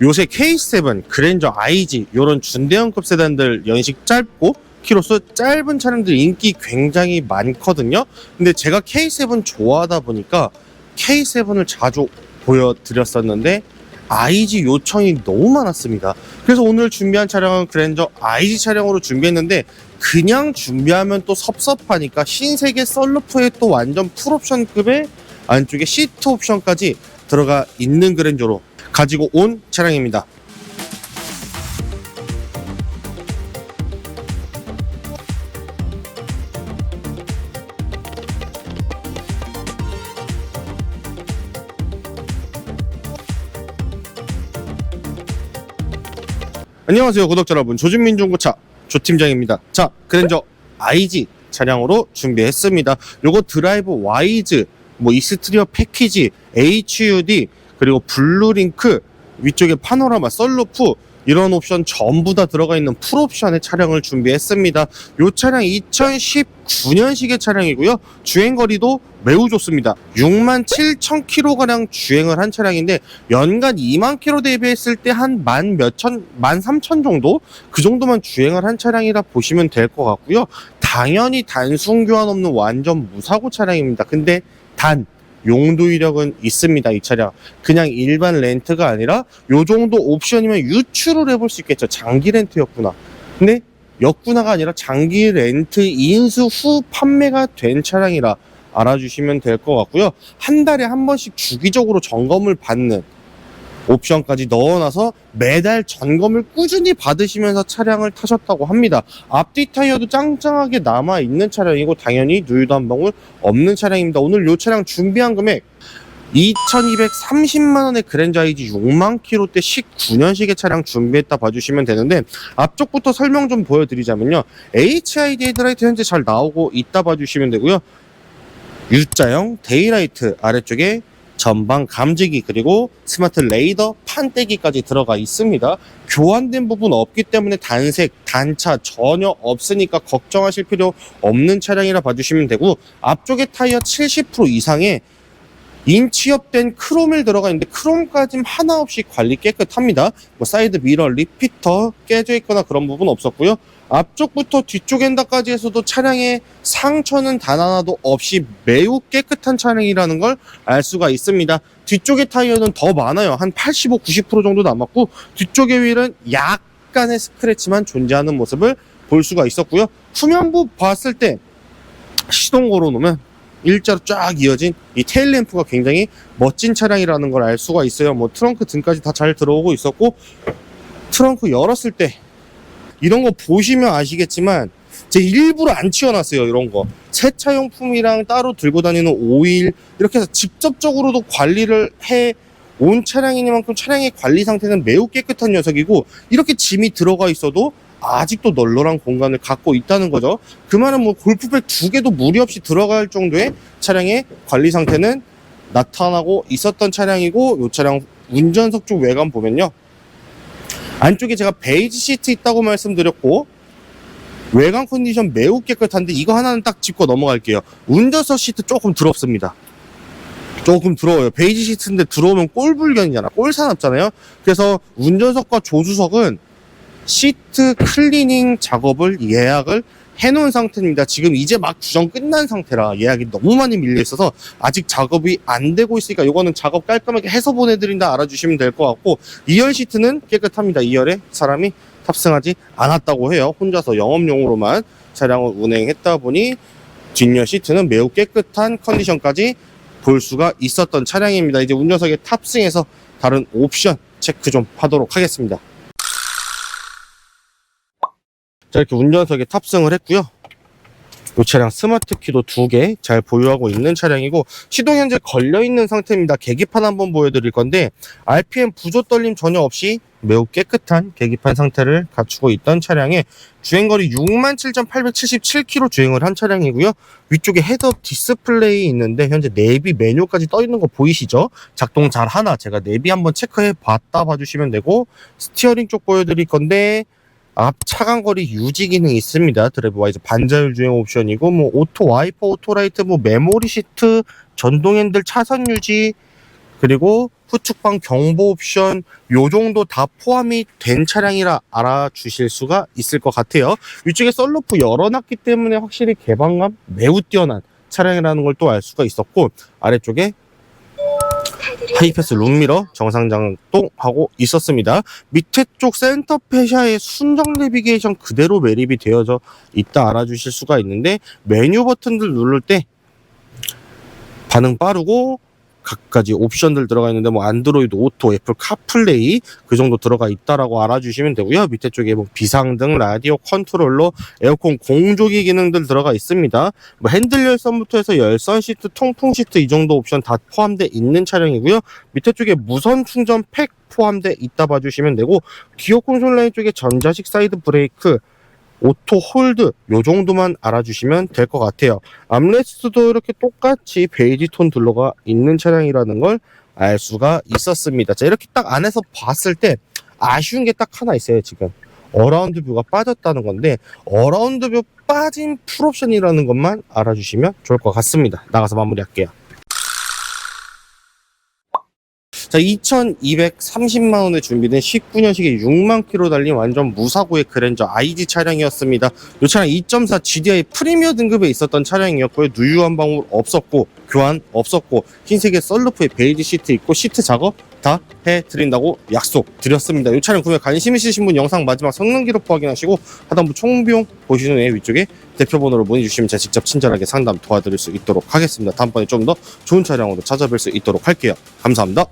요새 K7, 그랜저 IG 요런 준대형급 세단들 연식 짧고 키로수 짧은 차량들 인기 굉장히 많거든요. 근데 제가 K7 좋아하다 보니까 K7을 자주 보여드렸었는데 IG 요청이 너무 많았습니다. 그래서 오늘 준비한 차량은 그랜저 IG 차량으로 준비했는데 그냥 준비하면 또 섭섭하니까 신세계 썰루프에 또 완전 풀옵션급의 안쪽에 시트 옵션까지 들어가 있는 그랜저로 가지고 온 차량입니다. 안녕하세요 구독자 여러분. 조준민 중고차 조팀장입니다. 자 그랜저 IG 차량으로 준비했습니다. 요거 드라이브 와이즈 뭐 이스트리어 패키지 HUD 그리고 블루링크 위쪽에 파노라마 썰루프 이런 옵션 전부 다 들어가 있는 풀옵션의 차량을 준비했습니다. 요 차량 2019년식의 차량이고요. 주행거리도 매우 좋습니다. 6만 7천 킬로가량 주행을 한 차량인데 연간 2만 킬로 대비했을 때 한 만 몇천, 만 삼천 정도? 그 정도만 주행을 한 차량이라 보시면 될 것 같고요. 당연히 단순 교환 없는 완전 무사고 차량입니다. 근데 단 용도 이력은 있습니다. 이 차량 그냥 일반 렌트가 아니라 요 정도 옵션이면 유출을 해볼 수 있겠죠. 장기 렌트였구나. 근데 였구나가 아니라 장기 렌트 인수 후 판매가 된 차량이라 알아주시면 될 것 같고요. 한 달에 한 번씩 주기적으로 점검을 받는 옵션까지 넣어놔서 매달 점검을 꾸준히 받으시면서 차량을 타셨다고 합니다. 앞뒤 타이어도 짱짱하게 남아 있는 차량이고 당연히 누유도 한 방울 없는 차량입니다. 오늘 이 차량 준비한 금액 2230만 원의 그랜저 IG 6만 킬로대 19년식의 차량 준비했다 봐주시면 되는데 앞쪽부터 설명 좀 보여드리자면요. HID 헤드라이트 현재 잘 나오고 있다 봐주시면 되고요. U자형 데이라이트 아래쪽에 전방 감지기 그리고 스마트 레이더 판때기까지 들어가 있습니다. 교환된 부분 없기 때문에 단색, 단차 전혀 없으니까 걱정하실 필요 없는 차량이라 봐주시면 되고 앞쪽에 타이어 70% 이상의 인치업된 크롬을 들어가 있는데 크롬까지 하나 없이 관리 깨끗합니다. 뭐 사이드 미러, 리피터 깨져 있거나 그런 부분 없었고요. 앞쪽부터 뒤쪽 엔다까지 해서도 차량의 상처는 단 하나도 없이 매우 깨끗한 차량이라는 걸 알 수가 있습니다. 뒤쪽의 타이어는 더 많아요. 한 85, 90% 정도 남았고 뒤쪽의 휠은 약간의 스크래치만 존재하는 모습을 볼 수가 있었고요. 후면부 봤을 때 시동 걸어 놓으면 일자로 쫙 이어진 이 테일 램프가 굉장히 멋진 차량이라는 걸 알 수가 있어요. 뭐 트렁크 등까지 다 잘 들어오고 있었고 트렁크 열었을 때 이런 거 보시면 아시겠지만 제 일부러 안 치워놨어요 이런 거 세차용품이랑 따로 들고 다니는 오일 이렇게 해서 직접적으로도 관리를 해 온 차량이니만큼 차량의 관리 상태는 매우 깨끗한 녀석이고 이렇게 짐이 들어가 있어도 아직도 널널한 공간을 갖고 있다는 거죠. 그 말은 뭐 골프백 두 개도 무리 없이 들어갈 정도의 차량의 관리 상태는 나타나고 있었던 차량이고 이 차량 운전석 쪽 외관 보면요. 안쪽에 제가 베이지 시트 있다고 말씀드렸고 외관 컨디션 매우 깨끗한데 이거 하나는 딱 짚고 넘어갈게요. 운전석 시트 조금 더럽습니다. 조금 더러워요. 베이지 시트인데 들어오면 꼴불견이잖아. 꼴사납잖아요. 그래서 운전석과 조수석은 시트 클리닝 작업을 예약을 해놓은 상태입니다. 지금 이제 막 구정 끝난 상태라 예약이 너무 많이 밀려 있어서 아직 작업이 안 되고 있으니까 요거는 작업 깔끔하게 해서 보내드린다 알아주시면 될 것 같고 2열 시트는 깨끗합니다. 2열에 사람이 탑승하지 않았다고 해요. 혼자서 영업용으로만 차량을 운행했다 보니 뒷열 시트는 매우 깨끗한 컨디션까지 볼 수가 있었던 차량입니다. 이제 운전석에 탑승해서 다른 옵션 체크 좀 하도록 하겠습니다. 자, 이렇게 운전석에 탑승을 했고요. 이 차량 스마트 키도 두 개 잘 보유하고 있는 차량이고 시동 현재 걸려 있는 상태입니다. 계기판 한번 보여드릴 건데 RPM 부조 떨림 전혀 없이 매우 깨끗한 계기판 상태를 갖추고 있던 차량에 주행거리 67,877km 주행을 한 차량이고요. 위쪽에 헤드업 디스플레이 있는데 현재 내비 메뉴까지 떠 있는 거 보이시죠? 작동 잘 하나 제가 내비 한번 체크해 봤다 봐주시면 되고 스티어링 쪽 보여드릴 건데 앞 차간 거리 유지 기능이 있습니다. 드라이브 와이즈 반자율 주행 옵션이고 뭐 오토 와이퍼, 오토 라이트, 뭐 메모리 시트, 전동 핸들 차선 유지 그리고 후측방 경보 옵션 요 정도 다 포함이 된 차량이라 알아주실 수가 있을 것 같아요. 위쪽에 썰루프 열어놨기 때문에 확실히 개방감 매우 뛰어난 차량이라는 걸 또 알 수가 있었고 아래쪽에 하이패스 룸미러 정상 작동하고 있었습니다. 밑에 쪽 센터 페샤의 순정 내비게이션 그대로 매립이 되어져 있다 알아주실 수가 있는데 메뉴 버튼들 누를 때 반응 빠르고 각가지 옵션들 들어가 있는데 뭐 안드로이드 오토, 애플 카플레이 그 정도 들어가 있다라고 알아주시면 되고요. 밑에 쪽에 뭐 비상등, 라디오 컨트롤러, 에어컨 공조기 기능들 들어가 있습니다. 뭐 핸들 열선부터 해서 열선 시트, 통풍 시트 이 정도 옵션 다 포함되어 있는 차량이고요. 밑에 쪽에 무선 충전 팩 포함돼 있다 봐주시면 되고 기어 콘솔 라인 쪽에 전자식 사이드 브레이크 오토 홀드 요 정도만 알아주시면 될 것 같아요. 암레스트도 이렇게 똑같이 베이지 톤 들러가 있는 차량이라는 걸 알 수가 있었습니다. 자 이렇게 딱 안에서 봤을 때 아쉬운 게 딱 하나 있어요 지금 어라운드 뷰가 빠졌다는 건데 어라운드 뷰 빠진 풀옵션이라는 것만 알아주시면 좋을 것 같습니다. 나가서 마무리할게요. 자, 2,230만 원에 준비된 19년식의 6만 킬로 달린 완전 무사고의 그랜저 IG 차량이었습니다. 이 차량 2.4 GDI 프리미어 등급에 있었던 차량이었고요. 누유 한 방울 없었고 교환 없었고 흰색의 썰루프에 베이지 시트 있고 시트 작업 다 해드린다고 약속 드렸습니다. 이 차량 구매 관심 있으신 분 영상 마지막 성능 기록 확인하시고 하단부 총비용 보시는 후에 위쪽에 대표번호로 문의 주시면 제가 직접 친절하게 상담 도와드릴 수 있도록 하겠습니다. 다음번에 좀 더 좋은 차량으로 찾아뵐 수 있도록 할게요. 감사합니다.